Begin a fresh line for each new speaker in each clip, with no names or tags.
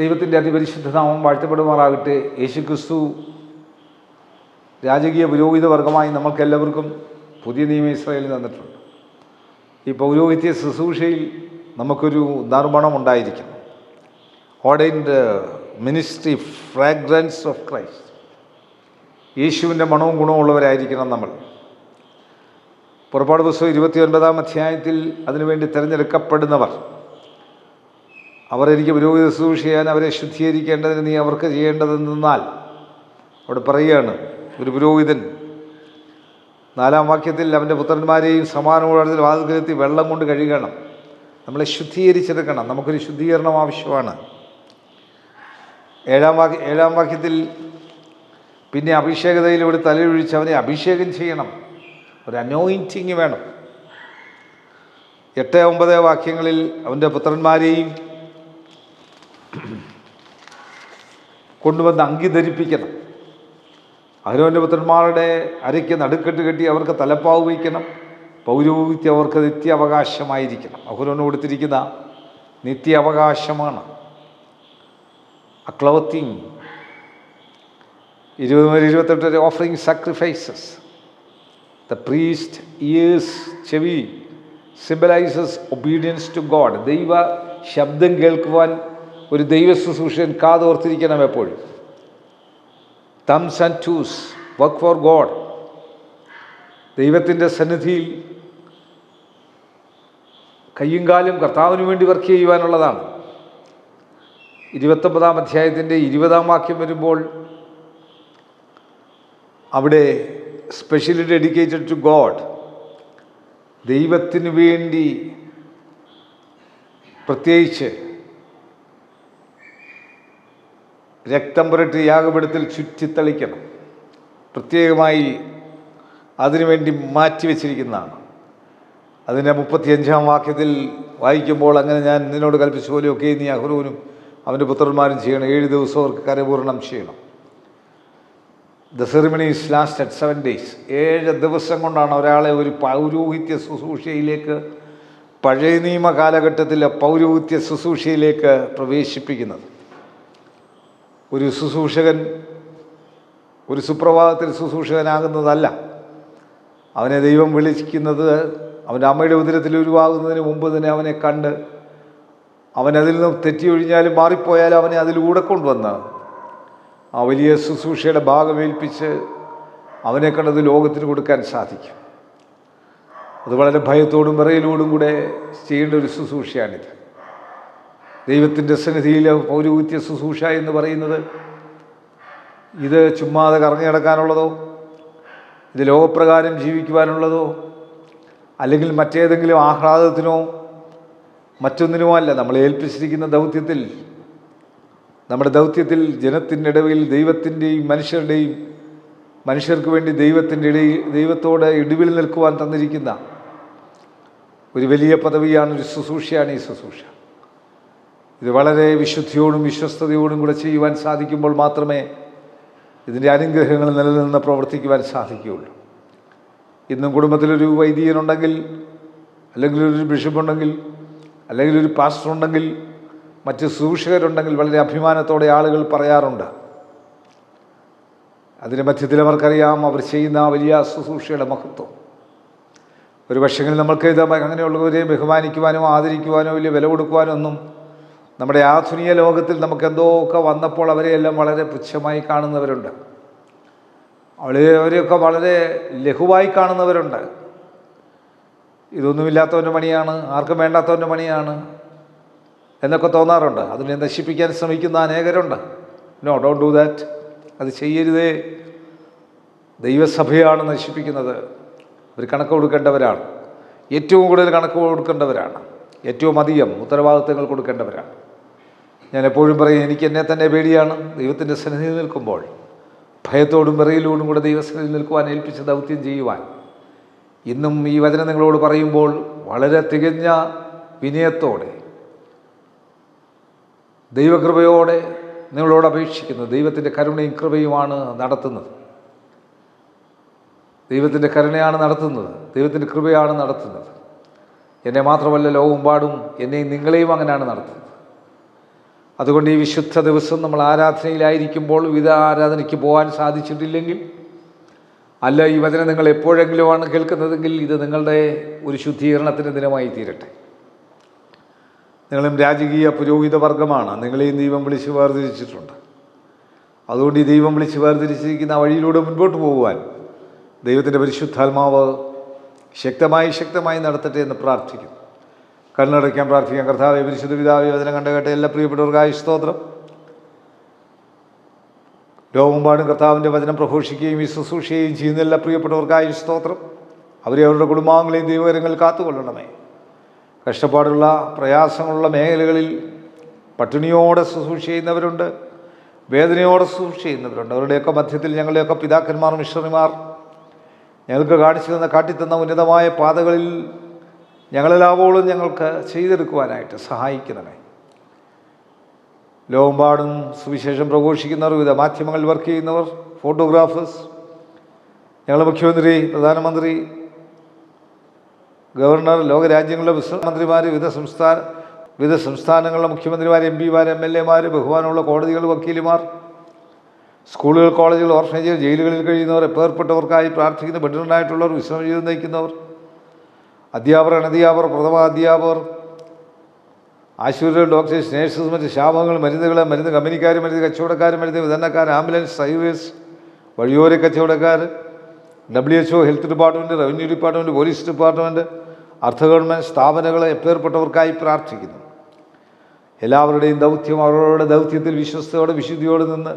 ദൈവത്തിന്റെ അതിപരിശുദ്ധ നാമം വാഴ്ത്തപ്പെടുമാറാകട്ടെ. യേശു ക്രിസ്തു രാജകീയ പുരോഹിത വർഗമായി നമ്മൾക്കെല്ലാവർക്കും പുതിയ നിയമ ഇസ്രായേലിൽ തന്നിട്ടുണ്ട്. ഈ പൗരോഹിത്യ ശുശ്രൂഷയിൽ നമുക്കൊരു നർമ്മണം ഉണ്ടായിരിക്കണം. Ordained ministry fragrance of Christ. യേശുവിന്റെ മണവും ഗുണവും ഉള്ളവരായിരിക്കണം നമ്മൾ. പുറപ്പാട് പുസ്തകം ഇരുപത്തി ഒൻപതാം അധ്യായത്തിൽ അതിനുവേണ്ടി തിരഞ്ഞെടുക്കപ്പെടുന്നവർ. അവർ എനിക്ക് പുരോഹിത ശുശ്രൂഷ ചെയ്യാൻ അവരെ ശുദ്ധീകരിക്കേണ്ടതിന് നീ അവർക്ക് ചെയ്യേണ്ടതെന്നാൽ അവിടെ പറയുകയാണ് ഒരു പുരോഹിതൻ. നാലാം വാക്യത്തിൽ അവന്റെ പുത്രന്മാരെയും സമാനമുള്ളതിൽ വാതിൽക്കലെത്തി വെള്ളം കൊണ്ട് കഴുകണം. നമ്മളെ ശുദ്ധീകരിച്ചെടുക്കണം. നമുക്കൊരു ശുദ്ധീകരണം ആവശ്യമാണ്. ഏഴാം വാക്യ ഏഴാം വാക്യത്തിൽ പിന്നെ അഭിഷേകതയിൽ അഭിഷേകതയിലൂടെ തലയൊഴിച്ച് അവനെ അഭിഷേകം ചെയ്യണം. ഒരു അനോയിന്റിങ് വേണം. എട്ട് ഒമ്പത് വാക്യങ്ങളിൽ അവന്റെ പുത്രന്മാരെയും കൊണ്ടുവന്ന് അങ്കി ധരിപ്പിക്കണം അഹരോന്റെ പുത്രന്മാരുടെ അരയ്ക്ക് നടുക്കെട്ട് കെട്ടി അവർക്ക് തലപ്പാവ് വയ്ക്കണം. പൗരോഹിത്യം അവർക്ക് നിത്യാവകാശമായിരിക്കണം. അഹുരോന് കൊടുത്തിരിക്കുന്ന നിത്യാവകാശമാണ്. Clothing ഇരുപത് മുതൽ ഇരുപത്തെട്ട് വരെ offering sacrifices the priest ears ചെവി സിംബലൈസസ് ഒബീഡിയൻസ് ടു ഗോഡ് ദൈവ ശബ്ദം കേൾക്കുവാൻ ഒരു ദൈവ ശുശ്രൂഷൻ കാതോർത്തിരിക്കണം എപ്പോഴും. Thumbs and toes work for God ദൈവത്തിന്റെ സന്നിധിയിൽ കയ്യും കാലും കർത്താവിന് വേണ്ടി വർക്ക് ചെയ്യുവാനുള്ളതാണ്. ഇരുപത്തൊമ്പതാം അധ്യായത്തിന്റെ ഇരുപതാം വാക്യം വരുമ്പോൾ അവിടെ സ്പെഷ്യലി ഡെഡിക്കേറ്റഡ് ടു ഗോഡ് ദൈവത്തിന് വേണ്ടി പ്രത്യേകിച്ച് രക്തം പുരട്ടി യാഗപീഠത്തിൽ ചുറ്റിത്തളിക്കണം. പ്രത്യേകമായി അതിനുവേണ്ടി മാറ്റിവെച്ചിരിക്കുന്നതാണ് അതിന്റെ മുപ്പത്തിയഞ്ചാം വാക്യത്തിൽ വായിക്കുമ്പോൾ അങ്ങനെ ഞാൻ നിന്നോട് കൽപ്പിച്ച പോലെയൊക്കെ നീ അഹ്റൂനും അവന്റെ പുത്രന്മാരും ചെയ്യണം. ഏഴ് ദിവസം അവർക്ക് കരപൂർണം ചെയ്യണം. The ceremony is last at seven days ഏഴ് ദിവസം കൊണ്ടാണ് ഒരാളെ ഒരു പൗരോഹിത്യ ശുശ്രൂഷയിലേക്ക് പഴയ നിയമ കാലഘട്ടത്തിലെ പൗരോഹിത്യ ശുശ്രൂഷയിലേക്ക് പ്രവേശിപ്പിക്കുന്നത്. ഒരു ശുശ്രൂഷകൻ ഒരു സുപ്രഭാതത്തിൽ ശുശ്രൂഷകനാകുന്നതല്ല. അവനെ ദൈവം വിളിക്കുന്നത് അവന്റെ അമ്മയുടെ ഉദരത്തിൽ ഉരുവാകുന്നതിന് മുമ്പ് തന്നെ അവനെ കണ്ട് അവനതിൽ നിന്നും തെറ്റിയൊഴിഞ്ഞാലും മാറിപ്പോയാലും അവനെ അതിലൂടെ കൊണ്ടുവന്ന് ആ വലിയ ശുശ്രൂഷയുടെ ഭാഗമേൽപ്പിച്ച് അവനെ കണ്ടത് ലോകത്തിന് കൊടുക്കാൻ സാധിക്കും. അത് വളരെ ഭയത്തോടും വിറയലോടും കൂടെ ചെയ്യേണ്ട ഒരു ശുശ്രൂഷയാണിത്. ദൈവത്തിന്റെ സന്നിധിയിൽ പൗരോഹിത്യ ശുശ്രൂഷ എന്ന് പറയുന്നത് ഇത് ചുമ്മാതെ കറങ്ങി നടക്കാനുള്ളതോ ഇത് ലോകപ്രകാരം ജീവിക്കുവാനുള്ളതോ അല്ലെങ്കിൽ മറ്റേതെങ്കിലും ആഹ്ലാദത്തിനോ മറ്റൊന്നിനുമോ അല്ല. നമ്മളെ ഏൽപ്പിച്ചിരിക്കുന്ന ദൗത്യത്തിൽ നമ്മുടെ ദൗത്യത്തിൽ ജനത്തിന്റെ ഇടയിൽ ദൈവത്തിന്റെയും മനുഷ്യരുടെയും മനുഷ്യർക്ക് വേണ്ടി ദൈവത്തിന്റെ ഇടയിൽ ദൈവത്തോട് ഇടിവിൽ നിൽക്കുവാൻ തന്നിരിക്കുന്ന ഒരു വലിയ പദവിയാണ് ഒരു ശുശ്രൂഷയാണ് ഈ ശുശ്രൂഷ. ഇത് വളരെ വിശുദ്ധിയോടും വിശ്വസ്തയോടും കൂടെ ചെയ്യുവാൻ സാധിക്കുമ്പോൾ മാത്രമേ ഇതിന്റെ അനുഗ്രഹങ്ങൾ നിലനിന്ന് പ്രവർത്തിക്കുവാൻ സാധിക്കുകയുള്ളൂ. ഇന്നും കുടുംബത്തിലൊരു വൈദികനുണ്ടെങ്കിൽ അല്ലെങ്കിൽ ഒരു ബിഷപ്പുണ്ടെങ്കിൽ അല്ലെങ്കിൽ ഒരു പാസ്റ്റർ ഉണ്ടെങ്കിൽ മറ്റ് സൂക്ഷകരുണ്ടെങ്കിൽ വളരെ അഭിമാനത്തോടെ ആളുകൾ പറയാറുണ്ട്. അതിന്റെ മധ്യത്തിൽ അവർക്കറിയാം അവർ ചെയ്യുന്ന വലിയ ശുശ്രൂഷയുടെ മഹത്വം. ഒരു പക്ഷെങ്കിൽ നമ്മൾക്ക് ഇത് അങ്ങനെയുള്ളവരെ ബഹുമാനിക്കുവാനോ ആദരിക്കുവാനോ വലിയ വില കൊടുക്കുവാനോ ഒന്നും നമ്മുടെ ആധുനിക ലോകത്തിൽ നമുക്ക് എന്തോ ഒക്കെ വന്നപ്പോൾ അവരെയെല്ലാം വളരെ പുച്ഛമായി കാണുന്നവരുണ്ട്. അവരെ അവരെയൊക്കെ വളരെ ലഘുവായി കാണുന്നവരുണ്ട്. ഇതൊന്നുമില്ലാത്തവന്റെ പണിയാണ് ആർക്കും വേണ്ടാത്തവന്റെ പണിയാണ് എന്നൊക്കെ തോന്നാറുണ്ട്. അതിനെ നശിപ്പിക്കാൻ ശ്രമിക്കുന്ന അനേകരുണ്ട്. നോ ഡോണ്ട് ഡു ദാറ്റ് അത് ചെയ്യരുതേ. ദൈവസഭയാണ് നശിപ്പിക്കുന്നത്. അവർ കണക്ക് കൊടുക്കേണ്ടവരാണ്. ഏറ്റവും കൂടുതൽ കണക്ക് കൊടുക്കേണ്ടവരാണ്. ഏറ്റവും അധികം ഉത്തരവാദിത്തങ്ങൾ കൊടുക്കേണ്ടവരാണ്. ഞാൻ എപ്പോഴും പറയും എനിക്ക് എന്നെ തന്നെ പേടിയാണ്. ദൈവത്തിന്റെ സന്നിധിയിൽ നിൽക്കുമ്പോൾ ഭയത്തോടും വിറയിലോടും കൂടെ ദൈവസന്നിധിയിൽ നിൽക്കുവാൻ ഏൽപ്പിച്ച ദൗത്യം ചെയ്യുവാൻ. ഇന്നും ഈ വചനം നിങ്ങളോട് പറയുമ്പോൾ വളരെ തികഞ്ഞ വിനയത്തോടെ ദൈവകൃപയോടെ നിങ്ങളോട് അപേക്ഷിക്കുന്നത് ദൈവത്തിന്റെ കരുണയും കൃപയുമാണ് നടത്തുന്നത്. ദൈവത്തിന്റെ കരുണയാണ് നടത്തുന്നത്. ദൈവത്തിന്റെ കൃപയാണ് നടത്തുന്നത്. എന്നെ മാത്രമല്ല ലോകമെമ്പാടും എന്നെയും നിങ്ങളെയും അങ്ങനെയാണ് നടത്തുന്നത്. അതുകൊണ്ട് ഈ വിശുദ്ധ ദിവസം നമ്മൾ ആരാധനയിലായിരിക്കുമ്പോൾ വിവിധ ആരാധനയ്ക്ക് പോകാൻ സാധിച്ചിട്ടില്ലെങ്കിൽ അല്ല ഈ വചനം നിങ്ങൾ എപ്പോഴെങ്കിലുമാണ് കേൾക്കുന്നതെങ്കിൽ ഇത് നിങ്ങളുടെ ഒരു ശുദ്ധീകരണത്തിന്റെ ദിനമായി തീരട്ടെ. നിങ്ങളും രാജകീയ പുരോഹിത വർഗമാണ്. നിങ്ങളെയും ദൈവം വിളിച്ച് വേർതിരിച്ചിട്ടുണ്ട്. അതുകൊണ്ട് ഈ ദൈവം വിളിച്ച് വേർതിരിച്ചിരിക്കുന്ന വഴിയിലൂടെ മുൻപോട്ട് പോകുവാൻ ദൈവത്തിന്റെ പരിശുദ്ധാത്മാവ് ശക്തമായി ശക്തമായി നടത്തട്ടെ എന്ന് പ്രാർത്ഥിക്കുന്നു. കണ്ണടയ്ക്കാൻ പ്രാർത്ഥിക്കാം കർത്താവെ പരിശുദ്ധ പിതാവെ വചനം കണ്ട കേട്ട എല്ലാ പ്രിയപ്പെട്ടവർക്കായി സ്തോത്രം. ലോകമെമ്പാടും കർത്താവിന്റെ വചനം പ്രഘോഷിക്കുകയും ശുശ്രൂഷയും ചെയ്യുന്ന എല്ലാ പ്രിയപ്പെട്ടവർക്കായി സ്തോത്രം. അവരെ അവരുടെ കുടുംബാംഗങ്ങളെയും ദൈവകരങ്ങൾ കാത്തുകൊള്ളണമേ. കഷ്ടപ്പാടുള്ള പ്രയാസങ്ങളുള്ള മേഖലകളിൽ പട്ടിണിയോടെ ശുശ്രൂഷ ചെയ്യുന്നവരുണ്ട് വേദനയോടെ ശുശ്രൂഷ ചെയ്യുന്നവരുണ്ട്. അവരുടെയൊക്കെ മധ്യത്തിൽ ഞങ്ങളുടെയൊക്കെ പിതാക്കന്മാർ മിഷണറിമാർ ഞങ്ങൾക്ക് കാണിച്ചു തന്ന കാട്ടിത്തന്ന ഉന്നതമായ പാതകളിൽ ഞങ്ങളെല്ലാവോളും ഞങ്ങൾക്ക് ചെയ്തെടുക്കുവാനായിട്ട് സഹായിക്കണമേ ലോകമ്പാടും സുവിശേഷം പ്രഘോഷിക്കുന്നവർ വിവിധ മാധ്യമങ്ങളിൽ വർക്ക് ചെയ്യുന്നവർ ഫോട്ടോഗ്രാഫേഴ്സ് ഞങ്ങളുടെ മുഖ്യമന്ത്രി പ്രധാനമന്ത്രി ഗവർണർ ലോകരാജ്യങ്ങളിലെ മന്ത്രിമാർ വിവിധ സംസ്ഥാന വിവിധ സംസ്ഥാനങ്ങളിലെ മുഖ്യമന്ത്രിമാർ എം പിമാർ എം എൽ എമാർ ബഹുമാനമുള്ള കോടതികൾ വക്കീലുമാർ സ്കൂളുകൾ കോളേജുകൾ ഓർഫനേജുകൾ ജയിലുകളിൽ കഴിയുന്നവർ എപ്പേർപ്പെട്ടവർക്കായി പ്രാർത്ഥിക്കുന്ന ബെഡിലുണ്ടായിട്ടുള്ളവർ വിശ്രമ ജീവിതം നയിക്കുന്നവർ അധ്യാപകർ അനധ്യാപകർ പ്രഥമ അധ്യാപകർ ആശുപത്രികൾ ഡോക്ടേഴ്സ് നേഴ്സസ് മറ്റ് ശാപങ്ങൾ മരുന്നുകൾ മരുന്ന് കമ്പനിക്കാർ മരുന്ന് കച്ചവടക്കാർ മരുന്ന് വിതരണക്കാർ ആംബുലൻസ് ഹൈവേസ് വഴിയോര കച്ചവടക്കാർ W H O health department revenue department police department അർദ്ധ ഗവൺമെന്റ് സ്ഥാപനങ്ങൾ എപ്പേർപ്പെട്ടവർക്കായി പ്രാർത്ഥിക്കുന്നു. എല്ലാവരുടെയും ദൗത്യം അവരവരുടെ ദൗത്യത്തിൽ വിശ്വസ്തയോടെ വിശുദ്ധിയോടെ നിന്ന്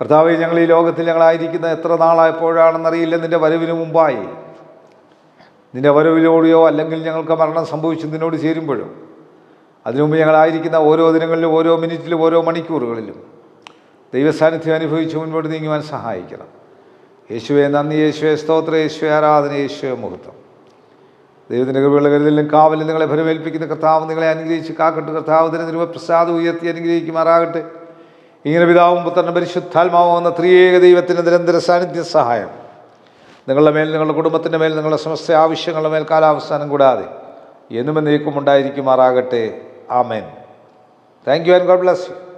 കർത്താവ് ഞങ്ങൾ ഈ ലോകത്തിൽ ഞങ്ങളായിരിക്കുന്ന എത്ര നാളായപ്പോഴാണെന്നറിയില്ല നിന്റെ വരവിന് മുമ്പായി. നിന്റെ വരവിലൂടെയോ അല്ലെങ്കിൽ ഞങ്ങൾക്ക് മരണം സംഭവിച്ചു നിന്നോട് ചേരുമ്പോഴോ അതിനുമുമ്പ് ഞങ്ങളായിരിക്കുന്ന ഓരോ ദിനങ്ങളിലും ഓരോ മിനിറ്റിലും ഓരോ മണിക്കൂറുകളിലും ദൈവസാന്നിധ്യം അനുഭവിച്ച് മുൻപോട്ട് നീങ്ങുവാൻ സഹായിക്കണം. യേശുവെ നന്ദി യേശുവെ സ്തോത്ര യേശുവെ ആരാധന യേശുവെ മുഹൂർത്തം. ദൈവത്തിന്റെ കൃപയുള്ള കരുതലും കാവലും നിങ്ങളെ ഫലമേൽപ്പിക്കുന്ന കർത്താവ് നിങ്ങളെ അനുഗ്രഹിച്ച് കാക്കട്ടെ. കർത്താവ് നിരുവ പ്രസാദം ഉയർത്തി അനുഗ്രഹിക്കുമാറാകട്ടെ. ഇങ്ങനെ പിതാവും പുത്രനും പരിശുദ്ധാത്മാവും എന്ന ത്രിയേക ദൈവത്തിന്റെ നിരന്തര സാന്നിധ്യ സഹായം. നിങ്ങളുടെ മേൽ നിങ്ങളുടെ കുടുംബത്തിന്റെ മേൽ നിങ്ങളുടെ സമസ്ത ആവശ്യങ്ങളുടെ മേൽ കാലാവസ്ഥാനം കൂടാതെ എന്നും എന്നേക്കും ഉണ്ടായിരിക്കുമാറാകട്ടെ. ആമേൻ. Thank you and God bless you